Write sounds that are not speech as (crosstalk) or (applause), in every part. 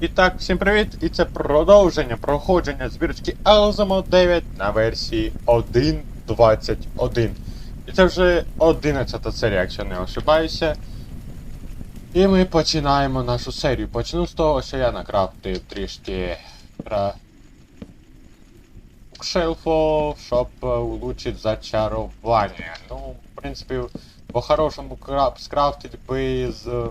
І так, всім привіт! І це продовження проходження збірочки Alzamo 9 на версії 1.21. І це вже 11 серія, якщо не ошибаюся. І ми починаємо нашу серію. Почну з того, що я накрафтив трішки ра... букшелфу, щоб улучшити зачарування. Ну, в принципі, по-хорошому скрафтить би з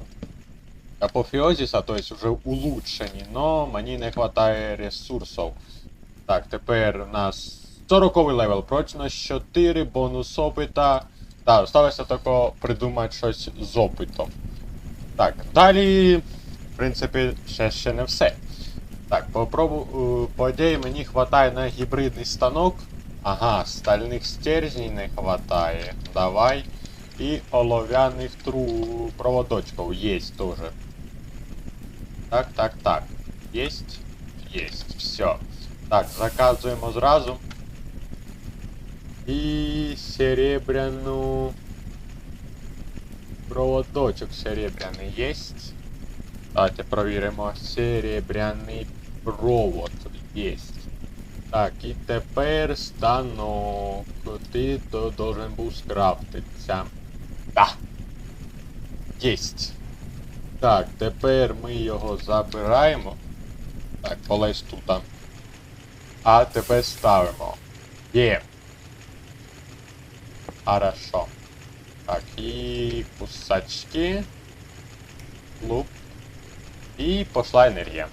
апофеозиса, то есть уже улучшені, но мені не хватає ресурсів. Так, тепер у нас 40 левел, прочність 4, бонус опита. Так, осталося тільки придумати щось з опитом. Так, далі, в принципі, ще, ще не все. Так, попробую, по ідеї мені хватає на гібридний станок. Ага, стальних стержней не хватає. Давай. І олов'яних тру... проводочків є теж. Так, так, так. Есть? Есть. Все. Так, заказуємо зразу. І серебряну. Проводочок серебряний єсть. Давайте провіримо. Серебряний провод єсть. Так, і тепер станок. Ти то должен був скрафтитися. Да. Єсть. Так, тепер ми його забираємо. Так, полезь тут. А тепер ставимо. Є. Хорошо. Так, і кусачки. Луп. І пішла енергія.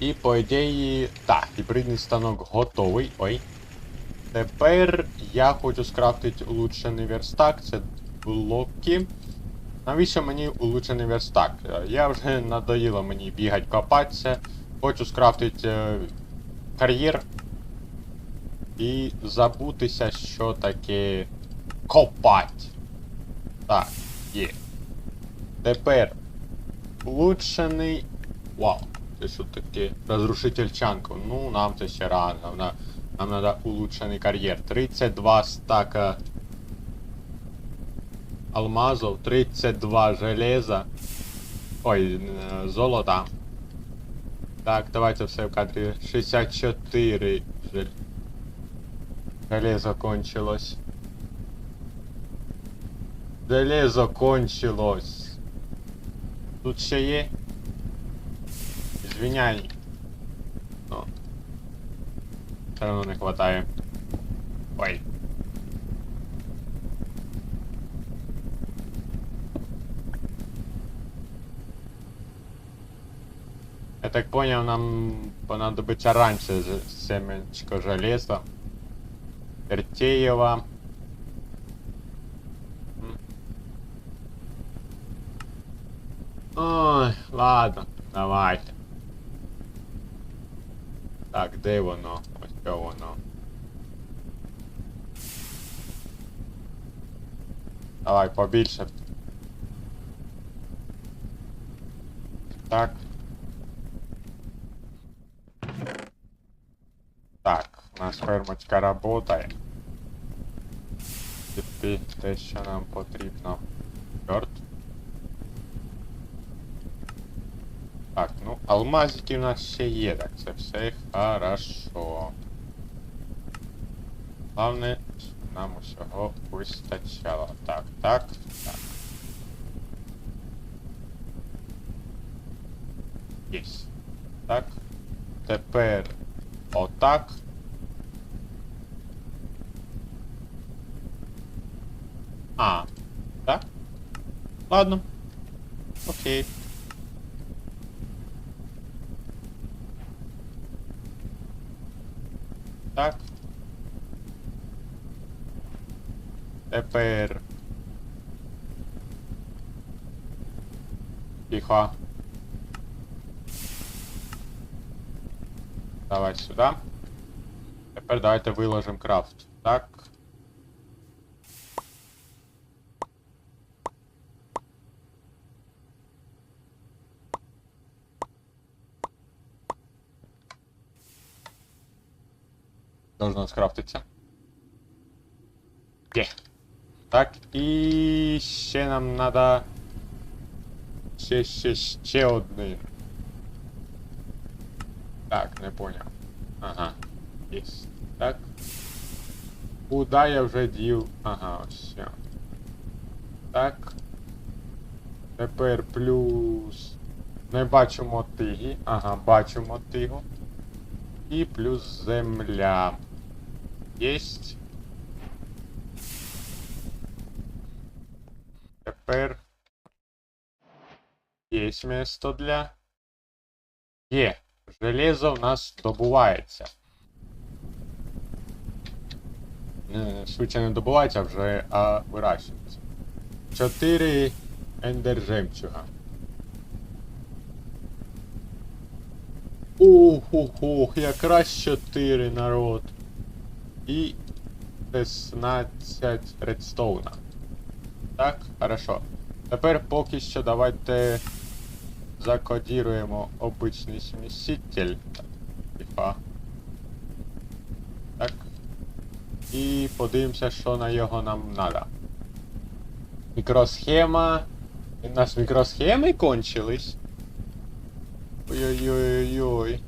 І по ідеї. Так, гібридний станок готовий. Ой. Тепер я хочу скрафтити улучшений верстак. Це блоки. Навіщо мені улучшений верстак? Е, Я вже надоїло мені бігати копатися. Хочу скрафтити е, кар'єр і забутися, що таке копать. Так, є. Тепер улучшений. Вау, це що таке? Розрушитель чанків. Ну, нам це ще рано. Нам треба улучшений кар'єр. 32 стака алмазов, 32 железа. Ой, е, золота. Так, давайте все в кадрі. 64. Железо кончилось. Железо кончилось. Тут ще є? Звиняй. Ну. Все одно не хватає. Ой. Я так понял, нам понадобится раньше семечко железа. Вертеева. Ой, ладно, давайте. Так, де воно? Ось воно. Давай, побільше. Так. Так, у нас фермочка работає. Тепер те, що нам потрібно. Чорт. Так, ну, алмазики у нас ще є, так все хорошо. Головне, щоб нам усього вистачало. Так, так, так. Єсть. Так. Тепер отак. Ладно. Окей. Так. Тепер. Тихо. Давай сюди. Тепер давайте виложимо крафт. Так. Должно скрафтиться. Є. Так, і ще нам надо ще ще ще один. Так, не поняв. Ага. Єсть. Так. Куда я вже дів? Ага, ось все. Так. Тепер плюс. Не бачу мотиги. Ага, бачу мотигу. І плюс земля. Єсть. Тепер. Є місто для. Є. Железо в нас добувається. Швидше не добувається, а вже а вирощується. Чотири ендер жемчуга. Ох, ох, якраз 4 народ. І 16 редстоуна. Так, хорошо. Тепер поки що давайте закодіруємо обичний сміситель. Так. Так. І подивимося, що на його нам треба. Мікросхема. У нас мікросхеми кончились. Ой-ой-ой-ой.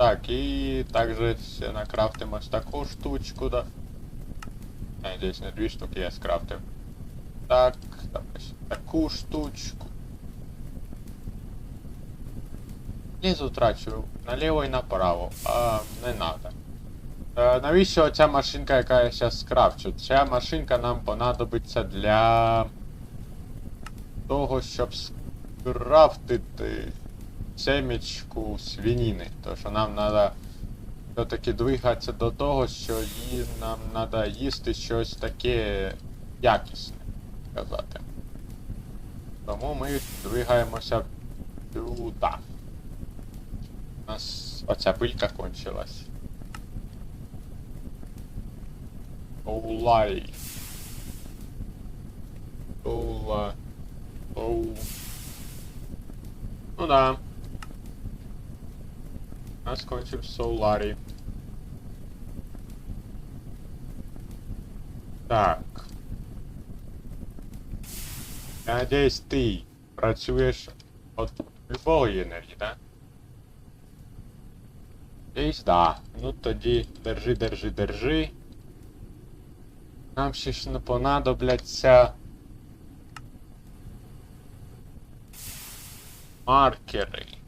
Так, і также ще накрафтимо ось таку штучку, да. А, здесь не дві штуки я скрафтив. Так, ось таку штучку. Лізу трачу наліво і направо, а не. Е, навіщо ця машинка, яка я зараз скрафчу? Ця машинка нам понадобиться для того, щоб скрафтити семечку свинини. То що нам треба все-таки двигатися до того, що їй нам треба їсти щось таке якісне, сказати. Тому ми двигаємося туди. У нас оця пилька кончилась. Оулай. Оула. Оу. Ну да. Нас кончив Соуларі. Так. Я надеюсь, ти працюєш от любої енергії, да? Десь да. Ну тоді держи, держи, держи. Нам ще ж не понадобляться маркери.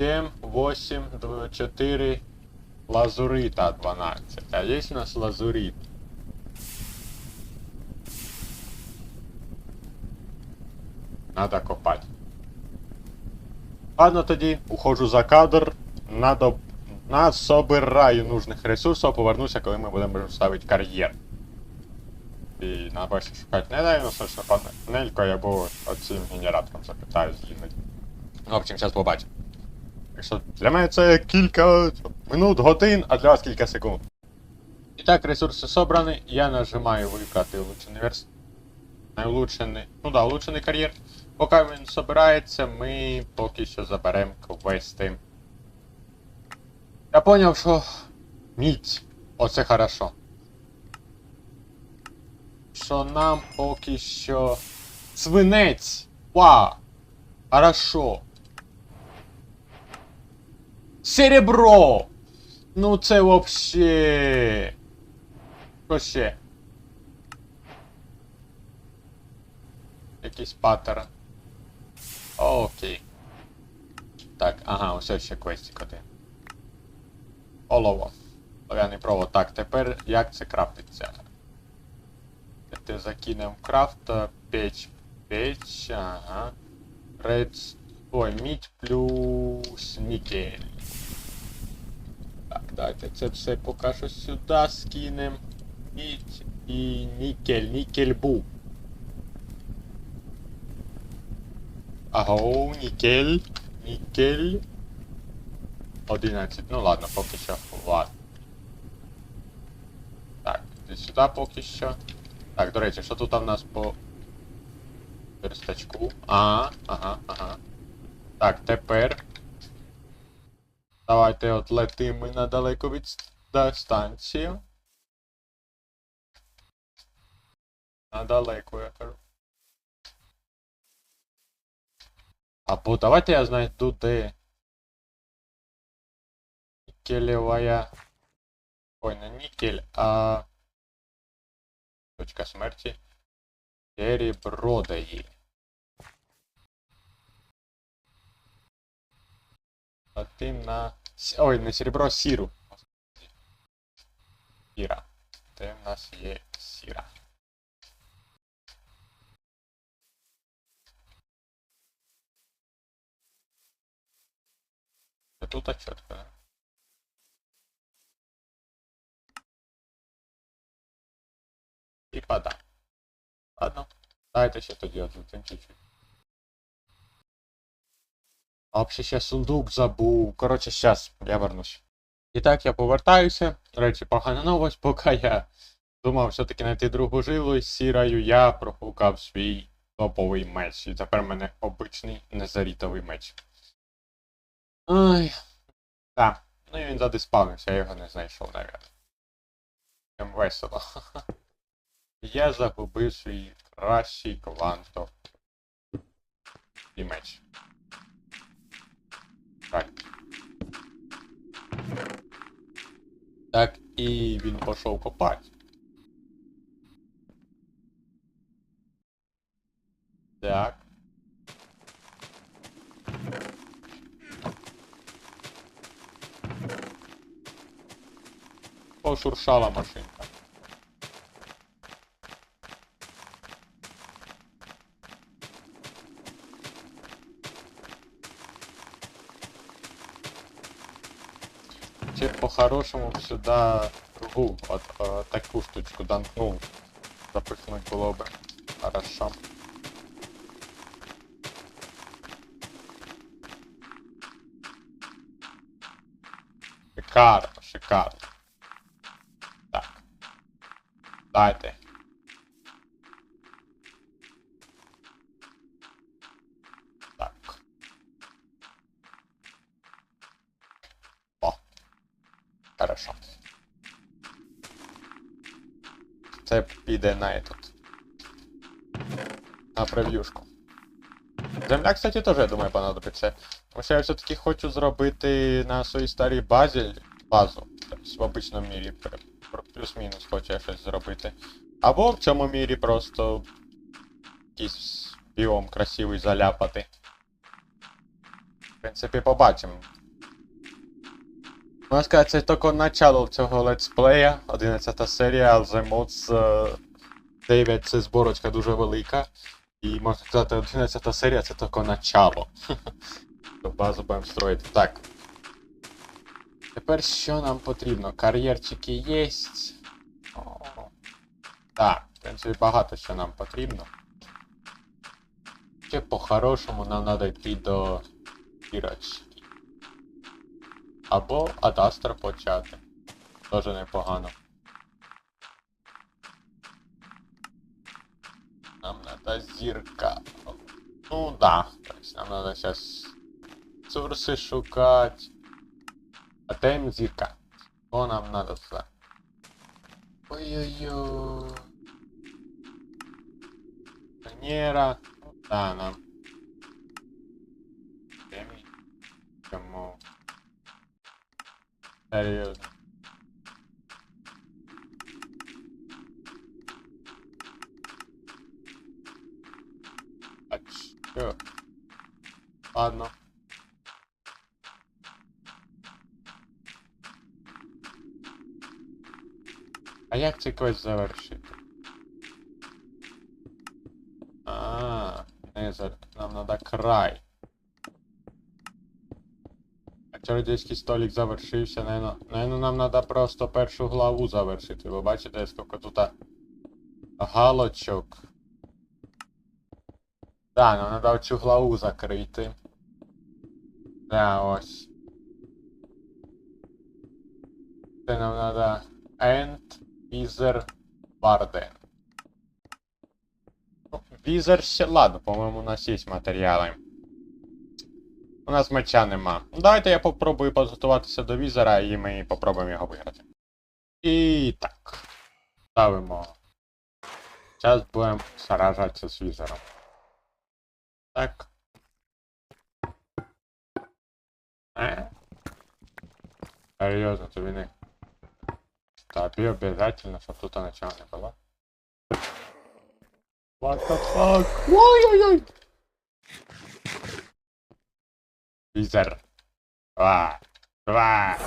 Семь, восемь, два, четыре, лазурита 12. А есть у нас лазурит? Надо копать. Ладно тоді, уходжу за кадр, надо... насобираю нужних ресурсів, повернуся, коли ми будемо ставити кар'єр. І треба більше шукати не дай, ну що панелькою або оцим генератором запитаю з'їздити. В общем, зараз побачимо. Що для мене це кілька минут, годин, а для вас кілька секунд. І так, ресурси собрані, я нажимаю вибрати улучшений верс... Улучшений, ну да, улучшений кар'єр. Поки він собирається, ми поки що заберемо квести. Я поняв, що мідь. Оце хорошо. Що нам поки що. Свинець! Вау! Хорошо. Серебро! Ну це вообще. Що ще? Якийсь паттерн. Окей. Так, ага, ось ще квестик один. Олово. Олов'яний провод. Так, тепер як це крафтиться? Ти закинемо крафт, печ, печ, ага. Ред... Ой, мідь плюс нікель. Так, давайте це все поки що сюди скинемо. Мідь і нікель, нікель був. Аго, нікель, нікель. 11. Ну ладно, поки що. Ладно. Так, сюди поки що. Так, до речі, що тут в нас по верстачку? Ага, ага, ага. Так, тепер. Давайте от летимо на далеку від станцію. На далеку я кажу. Або давайте я знайду де. Нікелевая. Ой, не никель, а... Точка смерті. Серебро дає. А ти на. С- Ой, не серебро, а сіру. Сіра. Де в нас є сіра? Це тут а чітко, да? І вода. Ладно. Дайте ще тоді один чуть-чуть. А взагалі ще сундук забув. Коротше, щас, я вернусь. І так, я повертаюся. Речі, погана новость, (laughs) поки я думав все-таки знайти другу жилу з сірою, я прогукав свій топовий меч. І тепер в мене обичний незарітовий меч. Ой. Так. Ну і він задиспавнився, я його не знайшов, навіть. Прям весело. (laughs) Я загубив свій кращий кванто. І меч. Так. Так, і він пішов копати. Так. Пошуршала машинка. Чи по-хорошему сюда другу вот э, такую штучку данкнул. Запихнуть было бы. Хорошо. Шикарно, шикарно. Так. Дайте. Так. О. Хорошо. Це піде на этот. На прев'юшку. Земля, кстати, теж, я думаю, понадобиться. Тому що я все-таки хочу зробити на своїй старій базі базу. Тобто в обичному мірі плюс-мінус хочу я щось зробити. Або в цьому мірі просто якийсь біом красивий заляпати. В принципі, побачимо. Можна сказати, це тільки начало цього летсплея, 11 серія, The Mods е, 9 це зборочка дуже велика. І можна сказати, 11 серія це тільки начало. (laughs) Базу будемо строїти. Так. Тепер що нам потрібно? Кар'єрчики є. Так, в принципі, багато що нам потрібно. Ще по-хорошому нам треба йти до Ірочки. Або Адастра почати. Тоже непогано. Нам надо зірка. Ну да, то есть нам надо сейчас ресурсы шукать. А тем зірка. Что нам надо сюда? Ой-ой-ой. Венера. Ну Да, нам. Серйозно. А чё? Ладно. А як цей квест завершити? А, не за... нам надо край. А чародейський столик завершився, наверно, наверно, нам надо просто першу главу завершити. Ви бачите, скільки тут галочок. Да, нам надо цю главу закрити. Да, ось. Це нам надо End Wither Warden. Ну, Wither ще ладно, по-моєму, у нас є матеріали. У нас меча нема. Давайте я попробую підготуватися до візера і ми попробуємо його виграти. І так. Ставимо. Зараз будемо сражатися з візером. Так. Е? Серйозно, тобі не. Тобі обязательно, щоб тут нічого не було. What the fuck? Ой-ой-ой! Візер. Два. Два.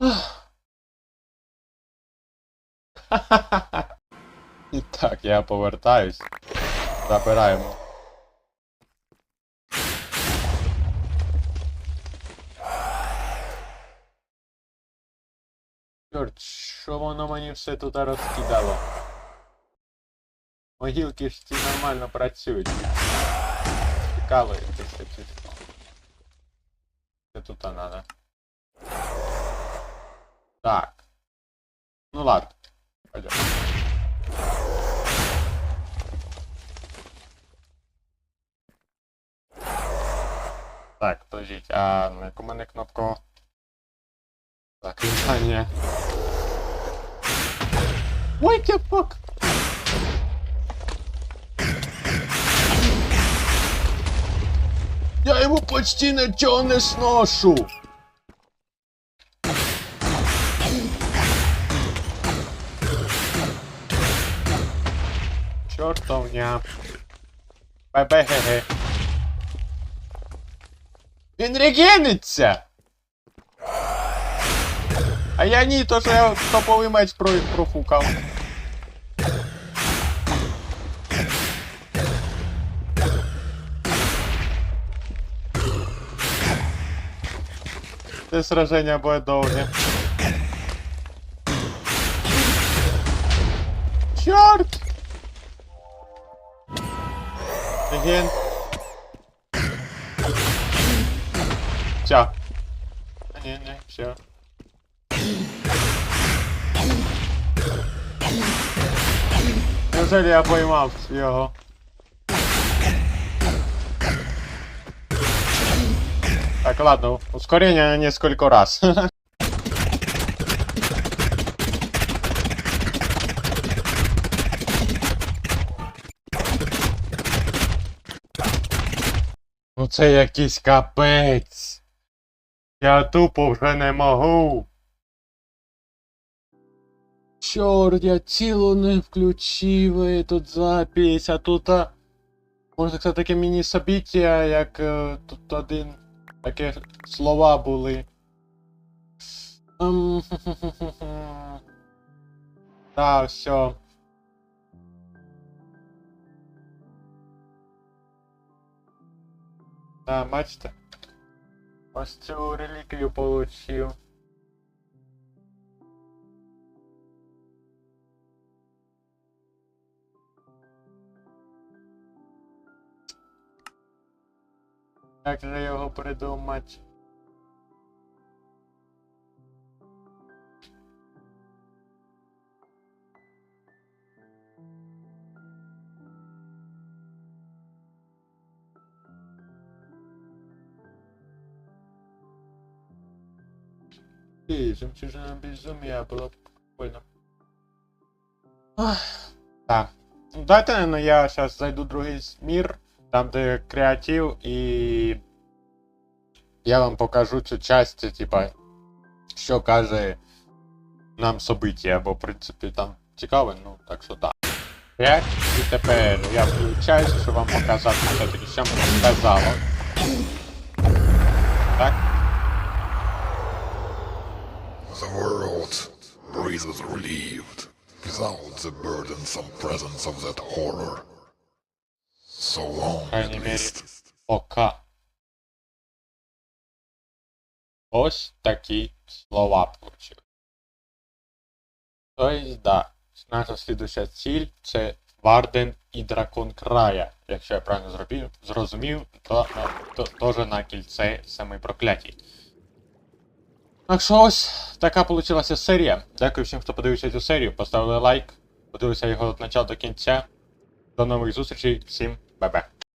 (sighs) І так, я повертаюсь. Забираємо. Чорт, що воно мені все тут розкидало? Могилки ж ці нормально працюють. Цікаво, це все чисто. Це тут надо. Так. Ну ладно. Пойдем. Так, подождіть, а на яку мене кнопку? Так, вітання. What the fuck? Я йому почти нічого не сношу. Чортовня. Бе-бе-ге-ге. Він регениться! А я ні, то що я топовий меч про профукав. Це сраження буде довге. Чорт! Реген. Все. А, не, не, все. Неужели я поймав його? Так, ладно, ускорение несколько раз. (laughs) Ну це якийсь капець. Я тупо вже не можу. Чорт, я цілу не включив тут запись, а тут. Можна сказати, таке міні-собіття, як е, тут один. Таке слова були. Так, все. Да, бачите? Ось цю реліквію получив. Як же його придумати? И жемчужина безумия было б прикольно. Так. Ну, Дайте, наверное, я сейчас зайду в другий мір, там де креатив, і я вам покажу цю часть, типа, що каже нам собиття, бо в принципі там цікаво, ну так що так. П'ять, і тепер я включаюся, щоб вам показати все-таки, що мені сказало. Так. The world breathes relieved without the burdensome presence of that horror. So long, крайней at Пока. Ось такі слова получив. Тобто, да, наша слідуща ціль це Варден і дракон края. Якщо я правильно зробив, зрозумів, то, то, теж на кільце саме прокляті. Так що ось така получилася серія. Дякую всім, хто подивився цю серію. Поставили лайк, подивився його від початку до кінця. До нових зустрічей, всім 拜拜。